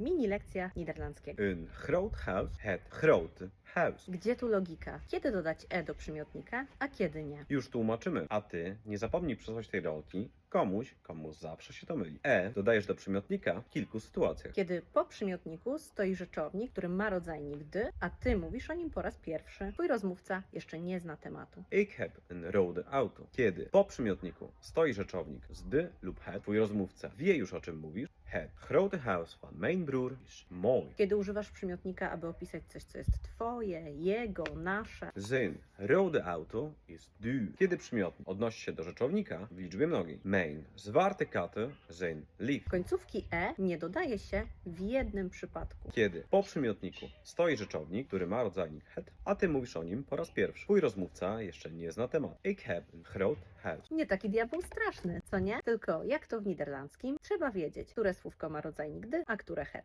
Mini lekcja niderlandzkiego. Een groot huis, het grote huis. Gdzie tu logika? Kiedy dodać e do przymiotnika, a kiedy nie? Już tłumaczymy, a ty nie zapomnij przesłać tej rolki komuś, komu zawsze się to myli. E dodajesz do przymiotnika w kilku sytuacjach. Kiedy po przymiotniku stoi rzeczownik, który ma rodzajnik dy, a ty mówisz o nim po raz pierwszy. Twój rozmówca jeszcze nie zna tematu. Ik heb een rode auto. Kiedy po przymiotniku stoi rzeczownik z dy lub het, twój rozmówca wie już o czym mówisz. Het grote huis van mijn broer is mooi. Kiedy używasz przymiotnika, aby opisać coś, co jest twoje, jego, nasze. Zijn rode auto is duur. Kiedy przymiotnik odnosi się do rzeczownika w liczbie mnogiej. Mijn zwarte katten zijn lief. Końcówki e nie dodaje się w jednym przypadku. Kiedy po przymiotniku stoi rzeczownik, który ma rodzajnik het, a ty mówisz o nim po raz pierwszy. Twój rozmówca jeszcze nie zna tematu. Ik heb een groot huis. Nie taki diabeł straszny, co nie? Tylko jak to w niderlandzkim, trzeba wiedzieć, które słówko ma rodzajnik dy, a które het.